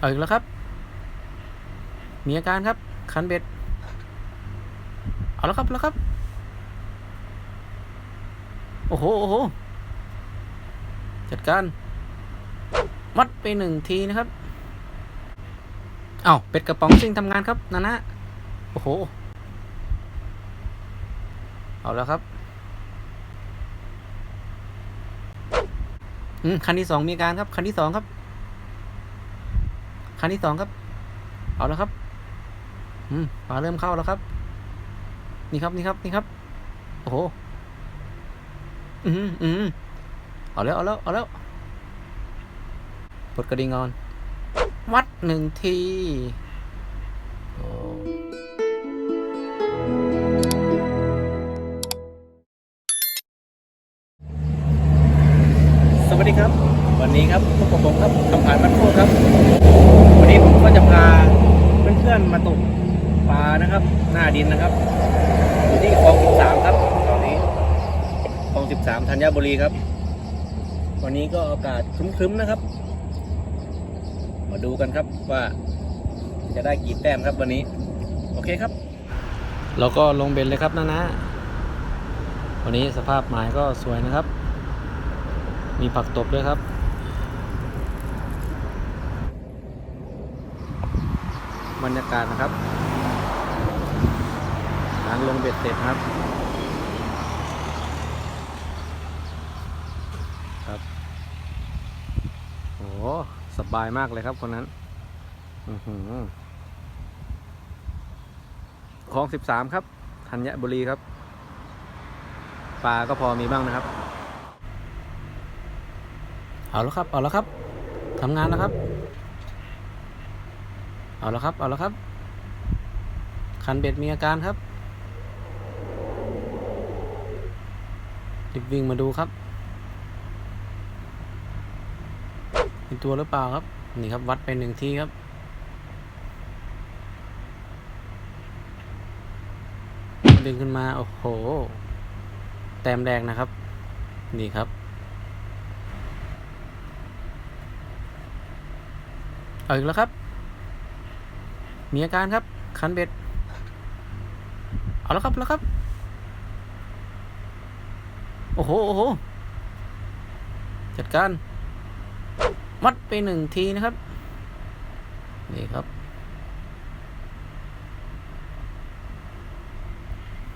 เอาอีกแล้วครับ มีอาการครับ คันเบ็ด เอาแล้วครับแล้วครับ โอ้โหโอ้โห จัดการ มัดไปหนึ่งทีนะครับ เอาเป็ดกระป๋องซิ่งทำงานครับนานะโอ้โห เอาแล้วครับอืมคันที่สองมีอาการครับ คันที่สองครับ ครั้งที่สองครับ เอาแล้วครับ อืมปลาเริ่มเข้าแล้วครับ นี่ครับนี่ครับนี่ครับ โอ้โห อืมอืมเอาแล้วเอาแล้วเอาแล้วปลดกระดิ่งก่อน วัดหนึ่งที กินนะครับอยู่ที่คลอง13ครับตอนนี้คลอง13ธัญบุรีครับ วันนี้ก็อากาศครึ้มๆนะครับ มาดูกันครับว่าจะได้กี่แต้มครับวันนี้ โอเคครับ เราก็ลงเบ็ดเลยครับนะนะ วันนี้สภาพหมายก็สวยนะครับ มีผักตบด้วยครับบรรยากาศนะครับ หลังลงเบ็ดเสร็จครับ ครับโอ้สบายมากเลยครับคนนั้นอือหือคลองสิบสามครับธัญบุรีครับปลาก็พอมีบ้างนะครับ เอาแล้วครับ เอาแล้วครับทำงานแล้วครับ เอาแล้วครับ เอาแล้วครับ คันเบ็ดมีอาการครับ รีบวิ่งมาดูครับมีตัวหรือเปล่าครับ นี่ครับวัดไปหนึ่งที่ครับดึงขึ้นมา โอ้โห แต้มแดงนะครับ นี่ครับ เอาอีกแล้วครับ มีอาการครับ คันเบ็ด เอาแล้วครับแล้วครับ อ้โหโอ้โห จัดการ มัดไปหนึ่งทีนะครับ นี่ครับ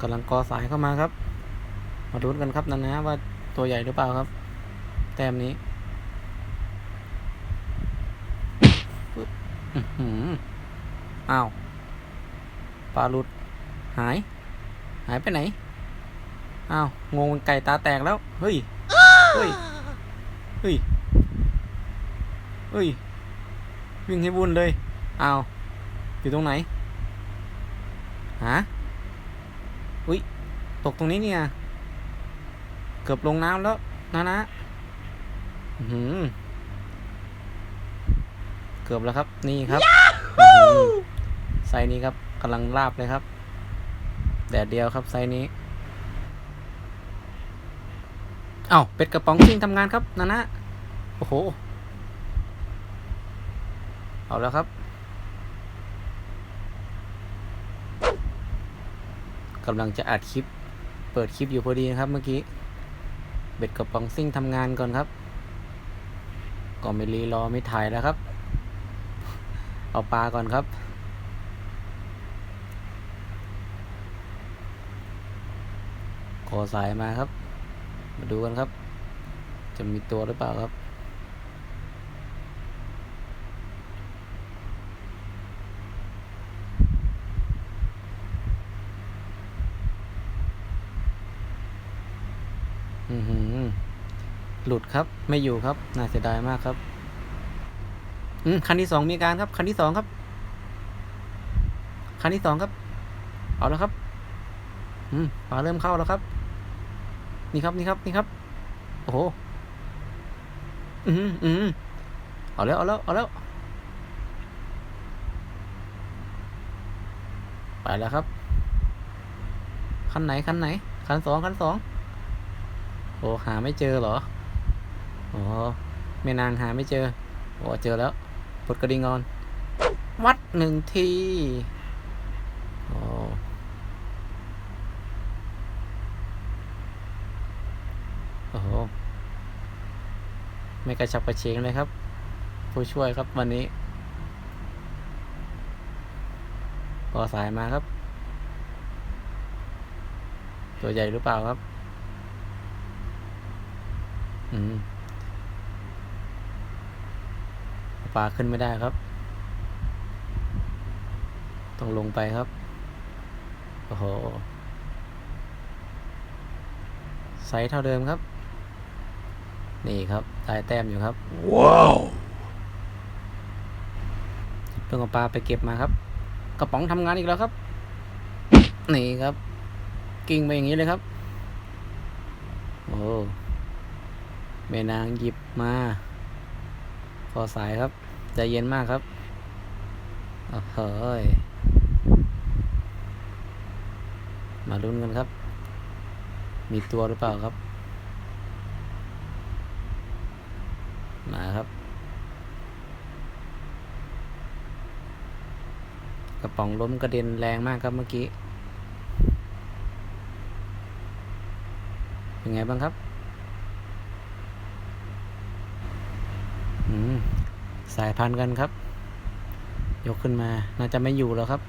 กำลังกอสายเข้ามาครับ มาดูกันครับนะนะว่าตัวใหญ่หรือเปล่าครับ แต้มนี้อ้าวปลาหลุด หาย หายไปไหน อ้าวงงไก่ตาแตกแล้ว เฮ้ย เฮ้ย เฮ้ย เฮ้ย วิ่งให้วุ่นเลย อ้าว อยู่ตรงไหนหาอุ้ย ตกตรงนี้เนี่ย เกือบลงน้ำแล้วนะนะหือเกือบแล้วครับ นี่ครับ ไซส์นี้ครับกำลังลาบเลยครับ แดดเดียวครับไซส์นี้ เอ้าเป็ดกระป๋องซิ่งทำงานครับนะนะโอ้โห เอาแล้วครับ กำลังจะอัดคลิป เปิดคลิปอยู่พอดีนะครับเมื่อกี้ เบ็ดกระป๋องซิ่งทำงานก่อนครับ ก็ไม่รีรอไม่ถ่ายแล้วครับ เอาปลาก่อนครับขอสายมาครับ มาดูกันครับ จะมีตัวหรือเปล่าครับ อือหือ หลุดครับ ไม่อยู่ครับ น่าเสียดายมากครับ อืมคันที่สองมีการครับ คันที่สองครับ คันที่สองครับ เอาแล้วครับ อืมปลาเริ่มเข้าแล้วครับ นี่ครับ นี่ครับ นี่ครับ โอ้โห อืมอืมเอาแล้ว เอาแล้ว เอาแล้ว ไปแล้วครับ คันไหน คันไหน คันสองคันสองโอ้หาไม่เจอเหรอโอ้แม่นางหาไม่เจอ โอ้เจอแล้วปลดกระดิ่งก่อน วัดหนึ่งทีโอ้โอ้โห ไม่กระชับกระเฉงเลยครับ ผู้ช่วยครับวันนี้ก็สายมาครับ ตัวใหญ่หรือเปล่าครับ อืมปลาขึ้นไม่ได้ครับ ต้องลงไปครับ โอ้โหไซส์เท่าเดิมครับ นี่ครับได้แต้มอยู่ครับ ว้าวเพิ่งเอาปลาไปเก็บมาครับ กระป๋องทำงานอีกแล้วครับ นี่ครับ กิ่งไปอย่างนี้เลยครับ โอ้แม่นางหยิบมาคอสายครับ ใจเย็นมากครับโอ้โหยมาลุ้นกันครับ มีตัวหรือเปล่าครับ มาครับกระป๋องล้มกระเด็นแรงมากครับเมื่อกี้ เป็นไงบ้างครับสายพันกันครับ ยกขึ้นมา น่าจะไม่อยู่แล้วครับ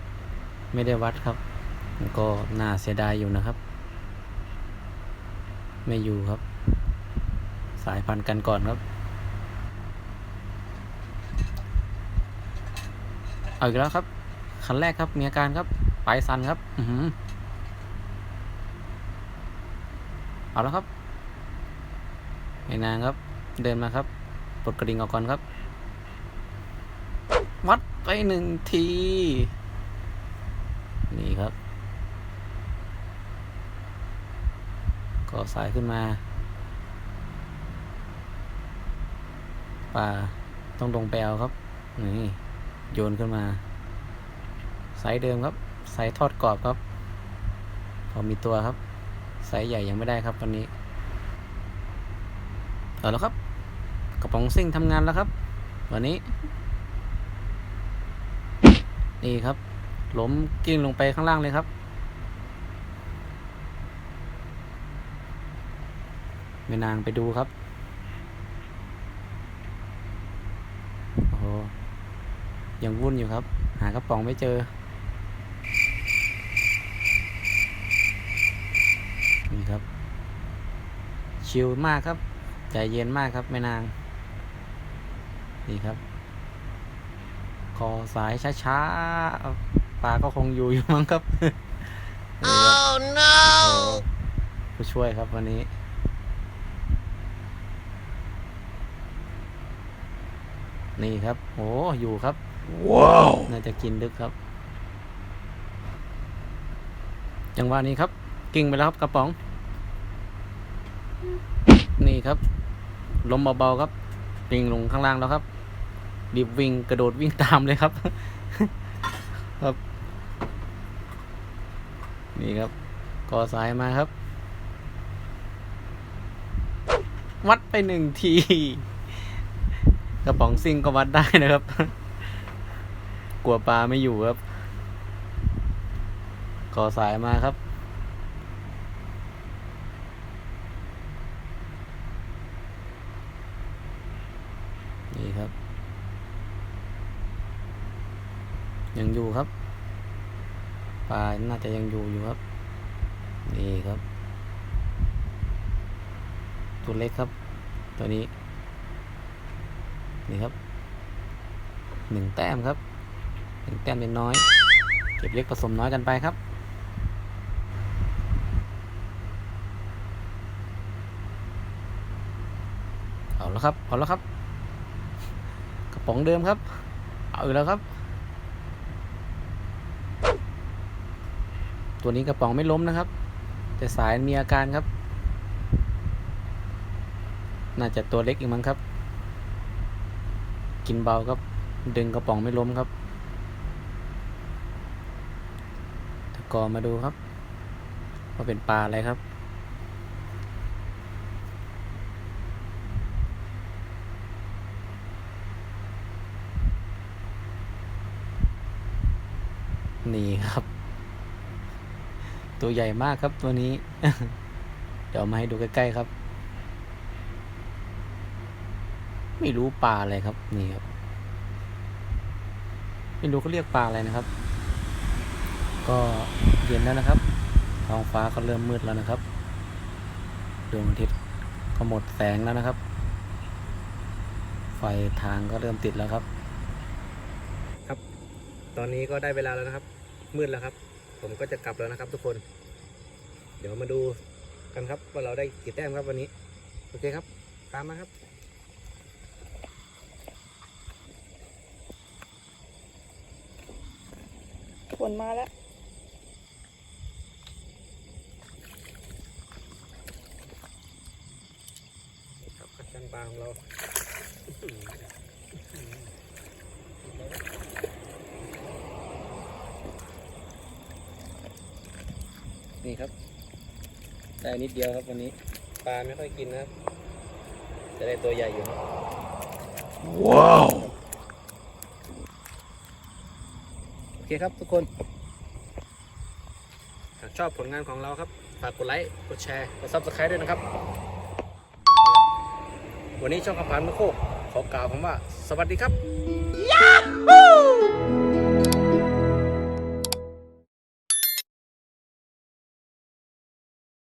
ไม่ได้วัดครับ ก็น่าเสียดายอยู่นะครับ ไม่อยู่ครับ สายพันกันก่อนครับ เอาอีกแล้วครับ คันแรกครับมีอาการครับไปสันครับอือหือเอาแล้วครับไอ้นางครับ เดินมาครับปลดกระดิ่งออกก่อนครับ วัดไปหนึ่งที นี่ครับ ก็สายขึ้นมา ป่าต้องลงไปเอาครับ นี่ โยนขึ้นมา ไซส์เดิมครับ ไซส์ทอดกรอบครับ พอมีตัวครับ ไซส์ใหญ่ยังไม่ได้ครับวันนี้ เอาแล้วครับ กระป๋องซิ่งทำงานแล้วครับ วันนี้ นี่ครับ ล้มกิ้งลงไปข้างล่างเลยครับแม่นางไปดูครับ โอ้โห ยังวุ่นอยู่ครับ หากระป๋องไม่เจอ นี่ครับ ชิลมากครับ ใจเย็นมากครับแม่นาง นี่ครับ คอสายช้าๆปลาก็คงอยู่อยู่มั้งครับนี่ครับ oh no โอ้ผู้ช่วยครับวันนี้นี่ครับ โอ้ อยู่ครับ ว้าว น่าจะกินลึกครับ จังหวะนี้ครับ กิ่งไปแล้วครับกระป๋อง นี่ครับ ลมเบาๆครับปิงลงข้างล่างแล้วครับรีบวิ่งกระโดดวิ่งตามเลยครับ ครับ นี่ครับก่อสายมาครับ วัดไปหนึ่งที กระป๋องซิ่งก็วัดได้นะครับ กลัวปลาไม่อยู่ครับก่อสายมาครับ นี่ครับ ยังอยู่ครับ ปลาน่าจะยังอยู่อยู่ครับ นี่ครับ ตัวเล็กครับ ตัวนี้ นี่ครับหนึ่งแต้มครับ แต้มเป็นน้อย เก็บเล็กผสมน้อยกันไปครับ เอาแล้วครับ เอาแล้วครับ กระป๋องเดิมครับ เอาอีกแล้วครับ ตัวนี้กระป๋องไม่ล้มนะครับ แต่สายมีอาการครับ น่าจะตัวเล็กอีกมั้งครับ กินเบาครับ ดึงกระป๋องไม่ล้มครับ กอมาดูครับ ว่าเป็นปลาอะไรครับ นี่ครับ ตัวใหญ่มากครับตัวนี้ เดี๋ยวมาให้ดูใกล้ๆครับ ไม่รู้ปลาอะไรครับ นี่ครับ ไม่รู้เขาเรียกปลาอะไรนะครับ ก็เย็นแล้วนะครับท้องฟ้าก็เริ่มมืดแล้วนะครับดวงอาทิตย์ก็หมดแสงแล้วนะครับ ไฟทางก็เริ่มติดแล้วครับ ตอนนี้ก็ได้เวลาแล้วนะครับ มืดแล้วครับ ผมก็จะกลับแล้วนะครับ ทุกคน เดี๋ยวมาดูกันครับว่าเราได้กี่แต้มครับวันนี้ โอเคครับ ตามมาครับฝนมาแล้ว ครับคัดกันปลาของเรานี่ครับได้นิดเดียวครับวันนี้ ปลาไม่ค่อยกินนะครับ จะได้ตัวใหญ่อยู่ครับว้าวโอเคครับทุกคนหากชอบผลงานของเราครับ ฝากกดไลค์ กดแชร์ กดซับสไครต์ด้วยนะครับ วันนี้ช่องคำพันธ์มโคกขอกล่าวคำว่า สวัสดีครับ